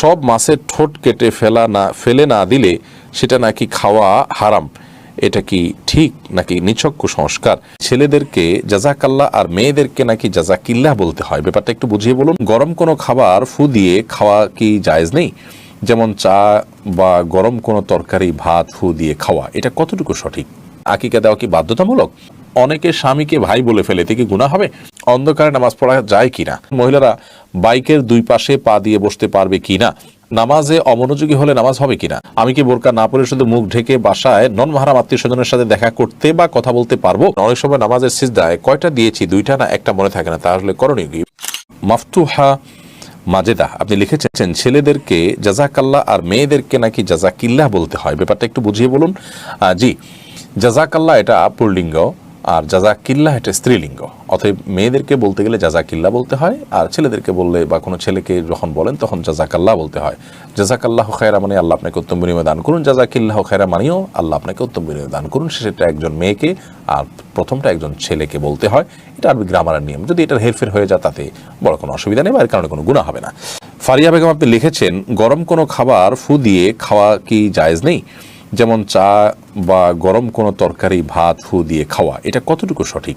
সব মাছের ঠোঁট কেটে ফেলা না, ফেলে না দিলে সেটা নাকি খাওয়া হারাম? এটা কি ঠিক নাকি নিছক কুসংস্কার? ছেলেদেরকে জাজাকাল্লা আর মেয়েদেরকে নাকি জাজাকিল্লাহ বলতে হয়। ব্যাপারটা একটু বুঝিয়ে বলুন। গরম কোনো খাবার ফু দিয়ে খাওয়া কি জায়েজ নেই? যেমন চা বা গরম কোনো তরকারি, ভাত ফু দিয়ে খাওয়া। এটা কতটুকু সঠিক? আকিকা দেওয়া কি বাধ্যতামূলক? অনেকে স্বামীকে ভাই বলে ফেলে, এতে কি গুণা হবে? অন্ধকারে নামাজ পড়া যায় কিনা? মহিলারা বাইকের দুই পাশে পা দিয়ে বসতে পারবে কিনা? নামাজে অমনোযোগী হলে নামাজ হবে কিনা? আমি কি বোরকা না পরে শুধু মুখ ঢেকে বাসায় নন মাহারাম আত্মীয় স্বজনের সাথে দেখা করতে বা কথা বলতে পারব? অনেক সময় নামাজের সিজদায় কয়টা দিয়েছি? দুইটা না একটা মনে থাকে না। তাহলে করণীয় কি? মাফতুহা মাজেদা, আপনি লিখেছেন, ছেলেদেরকে জাজাকাল্লা আর মেয়েদেরকে নাকি জাজাকিল্লাহ বলতে হয়। ব্যাপারটা একটু বুঝিয়ে বলুন। জি জাজাকাল্লা এটা পুল্লিঙ্গ আর জাজাকিল্লাহ এটা স্ত্রীলিঙ্গ। অতএব মেয়েদেরকে বলতে গেলে জাজাকিল্লা বলতে হয়, আর ছেলেদেরকে বললে বা কোনো ছেলেকে যখন বলেন তখন জাজাকাল্লাহ বলতে হয়। জাজাকাল্লাহ খায়রা মানে আল্লাহ আপনাকে উত্তম বিনিময় দান করুন, জাজাকিল্লাহ খায়রা মানেও আল্লাহ আপনাকে উত্তম বিনিময় দান করুন। সেটা একজন মেয়েকে আর প্রথমটা একজন ছেলেকে বলতে হয়। এটা আরবি গ্রামারের নিয়ম। যদি এটার হেরফের হয়ে যায় তাতে বড় কোনো অসুবিধা নেই বা এর কারণে কোনো গুণা হবে না। ফারিয়া বেগম আপনি লিখেছেন, গরম কোনো খাবার ফু দিয়ে খাওয়া কি জায়েজ নেই? যেমন চা বা গরম কোনো তরকারি ভাত ফু দিয়ে খাওয়া এটা কতটুকু সঠিক?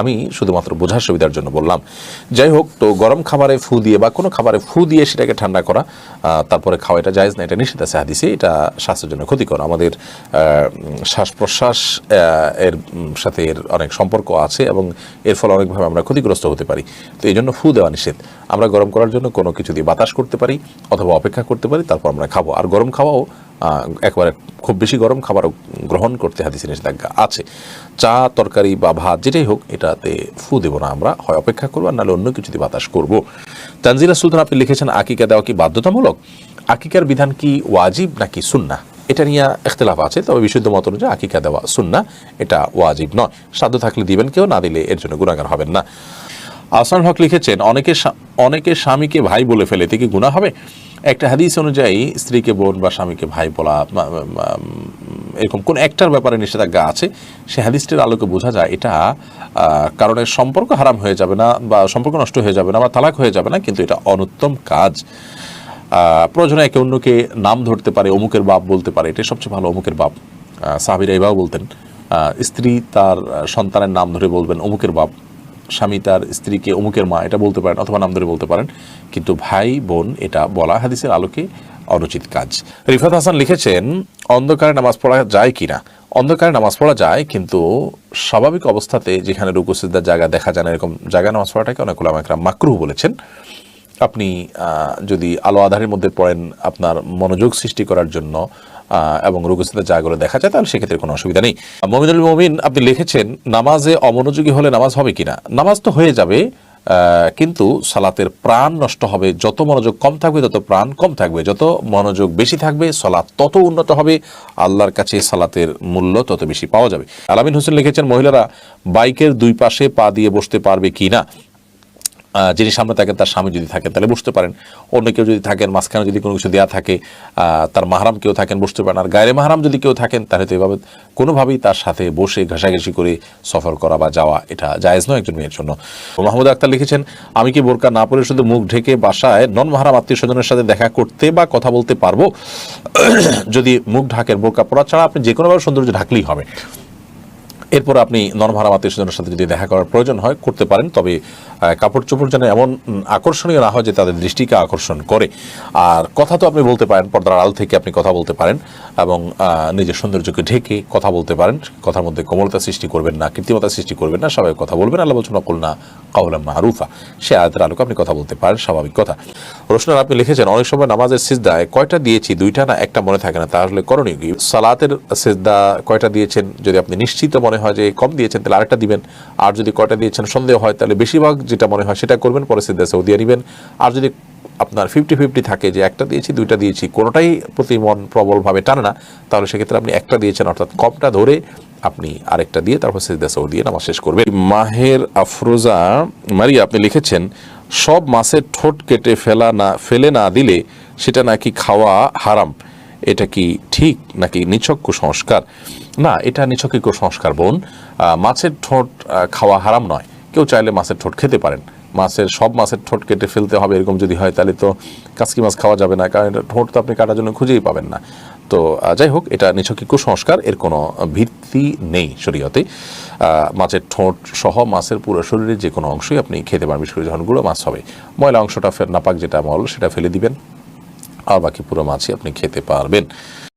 আমি শুধুমাত্র বোঝার সুবিধার জন্য বললাম। যাই হোক, তো গরম খাবারে ফু দিয়ে বা কোনো খাবারে ফু দিয়ে সেটাকে ঠান্ডা করা তারপরে খাওয়া এটা জায়েজ না, এটা নিষেধ আছে হাদিসে, এটা স্বাস্থ্যের জন্য ক্ষতিকর। আমাদের শ্বাস প্রশ্বাস এর সাথে এর অনেক সম্পর্ক আছে এবং এর ফলে অনেকভাবে আমরা ক্ষতিগ্রস্ত হতে পারি। তো এই জন্য ফু দেওয়া নিষেধ। আমরা গরম করার জন্য কোনো কিছু দিয়ে বাতাস করতে পারি অথবা অপেক্ষা করতে পারি, তারপর আমরা খাব। আর গরম খাওয়াও একবারে খুব বেশি গরম খাবারও গ্রহণ করতে হাদিসে নিষেধাজ্ঞা আছে। চা, তরকারি বা ভাত, যেটাই হোক, এটাতে ফু দেবো না আমরা, হয় অপেক্ষা করব, আর নাহলে অন্য কিছু দিয়ে বাতাস করব। তানজিলা সুলতান আপনি লিখেছেন, আকিকা দেওয়া কি বাধ্যতামূলক? আকিকার বিধান কি ওয়াজিব নাকি সুন্না এটা নিয়ে এখতলাফ আছে, তবে বিশুদ্ধ মত অনুযায়ী আকিকা দেওয়া সুন্না এটা ওয়াজিব নয়। সাধ্য থাকলে দিবেন কেউ, না দিলে এর জন্য গুণাগার হবেন না। আসান হক লিখেছেন, অনেকে অনেকে স্বামীকে ভাই বলে ফেলে, এতে কি গুণা হবে? একটা হাদিস অনুযায়ী, স্ত্রীকে বোন বা স্বামীকে ভাই বলা এরকম কোন একটার ব্যাপারে নিষেধাজ্ঞা আছে? সে হাদিসটির আলোকে বোঝা যায় এটা কারণে সম্পর্ক হারাম হয়ে যাবে না বা সম্পর্ক নষ্ট হয়ে যাবে না বা তালাক হয়ে যাবে না, কিন্তু এটা অনুত্তম কাজ। প্রয়োজনে একে অন্যকে নাম ধরতে পারে, অমুকের বাপ বলতে পারে এটা সবচেয়ে ভালো অমুকের বাপ। সাহাবীরা এভাবে বলতেন স্ত্রী তার সন্তানের নাম ধরে বলবেন অমুকের বাপ। স্বামী তার স্ত্রীকে অমুকের মা, এটা বলতে পারেন অথবা নাম ধরে বলতে পারেন। কিন্তু ভাই বোন, এটা বলা হাদিসের আলোকে অনুচিত কাজ। রিফাত হাসান লিখেছেন, অন্ধকারে নামাজ পড়া যায় কিনা? অন্ধকারে নামাজ পড়া যায়, কিন্তু স্বাভাবিক অবস্থাতে যেখানে রুকুসিদ্দার জায়গা দেখা যায় না, এরকম জায়গায় নামাজ পড়াটাকে অনেক আমাকে মাকরুহ বলেছেন। আপনি যদি আলো আধারের মধ্যে পড়েন আপনার মনোযোগ সৃষ্টি করার জন্য এবং রোগস্থিতের জায়গাগুলো দেখা যায়, তাহলে সেক্ষেত্রে কোনো অসুবিধা নেই। মমিনুল মমিন, আপনি লিখেছেন, নামাজে অমনোযোগী হলে নামাজ হবে কিনা? নামাজ তো হয়ে যাবে কিন্তু সালাতের প্রাণ নষ্ট হবে। যত মনোযোগ কম থাকবে, তত প্রাণ কম থাকবে। যত মনোযোগ বেশি থাকবে, সালাত তত উন্নত হবে। আল্লাহর কাছে সালাতের মূল্য তত বেশি পাওয়া যাবে। আলামিন হোসেন লিখেছেন, মহিলারা বাইকের দুই পাশে পা দিয়ে বসতে পারবে কি না? যিনি সামনে থাকেন, তার স্বামী যদি থাকেন, তাহলে বুঝতে পারেন। অন্য কেউ যদি থাকেন, মাঝখানে যদি কোনো কিছু দেওয়া থাকে তার মাহারাম কেউ থাকেন, বুঝতে পারেন। আর গায়ে মাহারাম যদি কেউ থাকেন, তাহলে তো এভাবে কোনোভাবেই তার সাথে বসে ঘাসাঘাসি করে সফর করা বা যাওয়া, এটা জায়েজ নয় একজন মেয়ের জন্য। মাহমুদ আক্তার লিখেছেন, আমি কি বোরকা না পরে শুধু মুখ ঢেকে বাসায় নন মাহারাম আত্মীয় স্বজনের সাথে দেখা করতে বা কথা বলতে পারব? যদি মুখ ঢাকেন বোরকা পরা ছাড়া আপনি যে কোনোভাবে সৌন্দর্য ঢাকলেই হবে। এরপর আপনি নরমারাম আত্মীয় স্বজনের সাথে যদি দেখা করার প্রয়োজন হয়, করতে পারেন। তবে কাপড় চোপড় যেন এমন আকর্ষণীয় না হয় যে তাদের দৃষ্টিকে আকর্ষণ করে। আর কথা তো আপনি বলতে পারেন, পর্দার আড়াল থেকে আপনি কথা বলতে পারেন এবং নিজের সৌন্দর্যকে ঢেকে কথা বলতে পারেন। কথার মধ্যে কোমলতা সৃষ্টি করবেন না, কৃত্রিমতা সৃষ্টি করবেন না সবাই কথা বলবেন। আল্লাহ বলছেন অকুল না কাউলাম মারুফা সে আয়তের আলোকে আপনি কথা বলতে পারেন, স্বাভাবিক কথা। রোশনার আপনি লিখেছেন, অনেক সময় নামাজের সিজদায় কয়টা দিয়েছি, দুইটা না একটা মনে থাকে না তাহলে করণীয় কি? সালাতের সিজদা কয়টা দিয়েছেন? যদি আপনি নিশ্চিত মনে হয় যে কম দিয়েছেন, তাহলে আরেকটা দিবেন। আর যদি কয়টা দিয়েছেন, সন্দেহ হয়, তাহলে বেশিরভাগ যে যেটা মনে হয় সেটা করবেন, পরে সিদ্ধা সৌদিয়া নেবেন। আর যদি আপনার ফিফটি ফিফটি থাকে যে একটা দিয়েছি, দুইটা দিয়েছি, কোনোটাই প্রতি মন প্রবলভাবে টানে না, তাহলে সেক্ষেত্রে আপনি একটা দিয়েছেন, অর্থাৎ কমটা ধরে আপনি আরেকটা দিয়ে তারপর সিদ্ধা সৌদিয়ে নামাজ শেষ করবেন। মাহের আফরোজা, মারিয়া, আপনি লিখেছেন, সব মাছের ঠোঁট কেটে ফেলা না, ফেলে না দিলে সেটা নাকি খাওয়া হারাম? এটা কি ঠিক নাকি নিছক কুসংস্কার না, এটা নিছক কুসংস্কার বোন। মাছের ঠোঁট খাওয়া হারাম নয়। কেউ চাইলে মাছের ঠোঁট খেতে পারেন। মাছের সব মাছের ঠোঁট কেটে ফেলতে হবে এরকম যদি হয় তাহলে তো কাসকি মাছ খাওয়া যাবে না, কারণ এটা ঠোঁট তো আপনি কাটার জন্য খুঁজেই পাবেন না। তো যাই হোক, এটা নিছকই কুসংস্কার, এর কোনো ভিত্তি নেই শরীয়তে। মাছের ঠোঁট সহ মাছের পুরো শরীরের যে কোনো অংশই আপনি খেতে পারবেন বিশেষ করে যখন গুঁড়ো মাছ হবে। ময়লা অংশটা ফের নাপাক যেটা মল, সেটা ফেলে দিবেন। আর বাকি পুরো মাছই আপনি খেতে পারবেন।